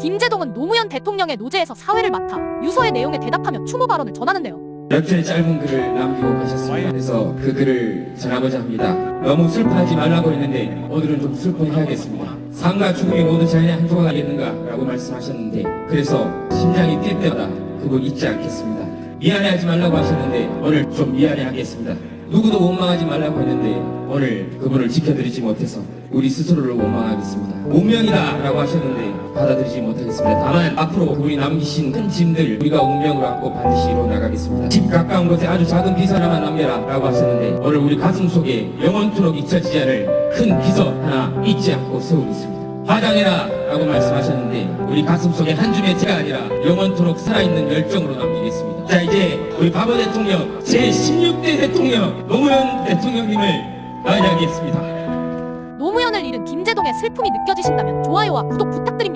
김재동은 노무현 대통령의 노제에서 사회를 맡아 유서의 내용에 대답하며 추모 발언을 전하는데요. 몇 줄의 짧은 글을 남기고 가셨습니다. 그래서 그 글을 전하고자 합니다. 너무 슬퍼하지 말라고 했는데 오늘은 좀 슬퍼해야겠습니다. 삶과 죽음이 모두 자연의 한 조각 아니겠는가라고 말씀하셨는데 그래서 심장이 뛸 때마다 그걸 잊지 않겠습니다. 미안해하지 말라고 하셨는데 오늘 좀 미안해하겠습니다. 누구도 원망하지 말라고 했는데 오늘 그분을 지켜드리지 못해서 우리 스스로를 원망하겠습니다. 운명이다 라고 하셨는데 받아들이지 못하겠습니다. 다만 앞으로 그분이 남기신 큰 짐들 우리가 운명으로 안고 반드시 이루어 나가겠습니다. 집 가까운 곳에 아주 작은 비서 하나만 남겨라 라고 하셨는데 오늘 우리 가슴 속에 영원토록 잊혀지지 않을 큰 비서 하나 잊지 않고 세우겠습니다. 화장해라 라고 말씀하셨는데 우리 가슴 속에 한 줌의 죄가 아니라 영원토록 살아있는 열정으로 남기겠습니다. 자 이제 우리 바보 대통령 제16대 대통령 노무현 대통령님을 맞이하겠습니다. 노무현을 잃은 김재동의 슬픔이 느껴지신다면 좋아요와 구독 부탁드립니다.